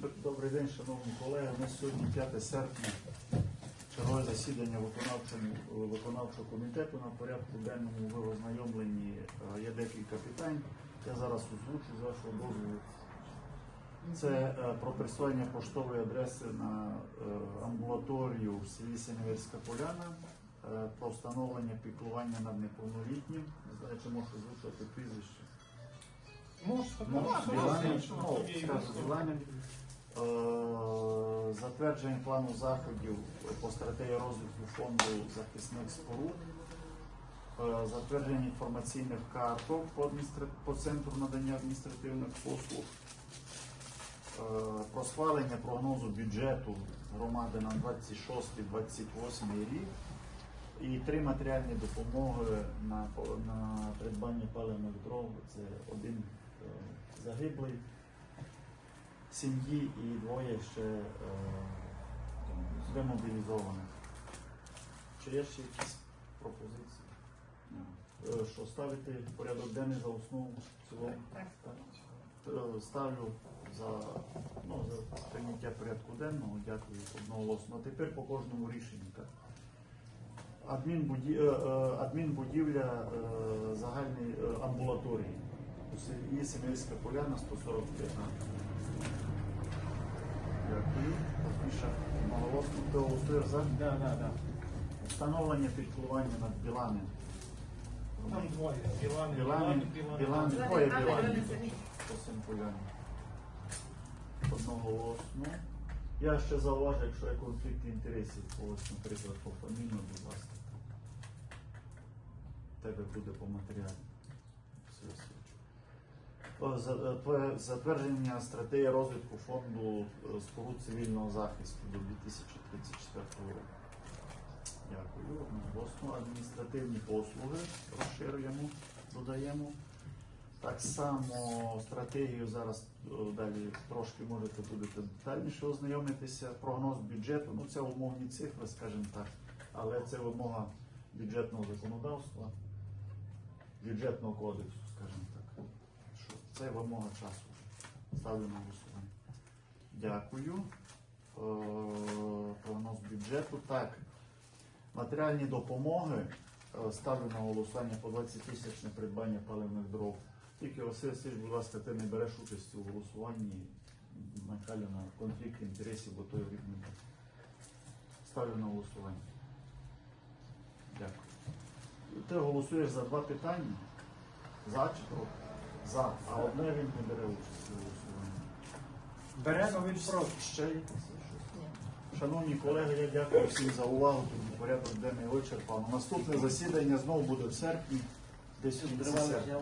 Добрий день, шановні колеги. У нас сьогодні 5 серпня. Чергове засідання виконавчого комітету на порядку денному ви ознайомлені. Е, Є декілька питань. Я зараз озвучу з вашого дозволу. Це е, про присвоєння поштової адреси на е, амбулаторію в селі Сеньверська Поляна, про встановлення піклування над неповнолітнім. Не знаю, чи можу озвучувати прізвище. Можна, Біланин, Е, Затвердження плану заходів по стратегії розвитку фонду захисних споруд. Е, Затвердження інформаційних карток по, адміністра- по центру надання адміністративних послуг. Е, Про схвалення прогнозу бюджету громади на 26-28 рік. І три матеріальні допомоги на, на придбання паливних дров. Це один загиблий сім'ї і двоє ще е, демобілізованих. Чи є ще якісь пропозиції? Е, Що ставити порядок денний за основу в цілому? Так. Е, Ставлю за, ну, за прийняття порядку денного, дякую одноголосно. А тепер по кожному рішенню. Так? Адмінбуді... е, е, Адмінбудівля е, загальної е, амбулаторії. У селі Семельська поляна 145. Дякую. Міша, Хто за? Да, да, да. Встановлення піклування над Біланим. Там двоє. Білани, Білани, Білани, двоє Білани, полянам. Одноголосно. Я ще зауважу, якщо є конфлікт інтересів, ось, наприклад, по фамільно, будь ласка. Тебе буде по матеріалу. Затвердження стратегії розвитку фонду е, споруд цивільного захисту до 2034 року. Дякую. Одноголосно. Адміністративні послуги розширюємо, додаємо. Так само стратегію зараз е, далі трошки можете будете детальніше ознайомитися. Прогноз бюджету, ну це умовні цифри, скажімо так, але це вимога бюджетного законодавства, бюджетного кодексу, скажімо це вимога часу. Ставлю на голосування. Дякую. Е, Прогноз бюджету. Так. Матеріальні допомоги. Е, Ставлю на голосування по 20 тисяч на придбання паливних дров. Тільки Василь Васильович, будь ласка, ти не береш участь у голосуванні. Наталя на конфлікт інтересів, бо той рік не. Ставлю на голосування. Дякую. Ти голосуєш за два питання? За чи проти? За. А одне він не бере участь у голосуванні. Беремо він проти. Ще якісь щось? Шановні колеги, я дякую всім за увагу. Тут порядок денний вичерпано. Наступне засідання знову буде в серпні, десь серпня.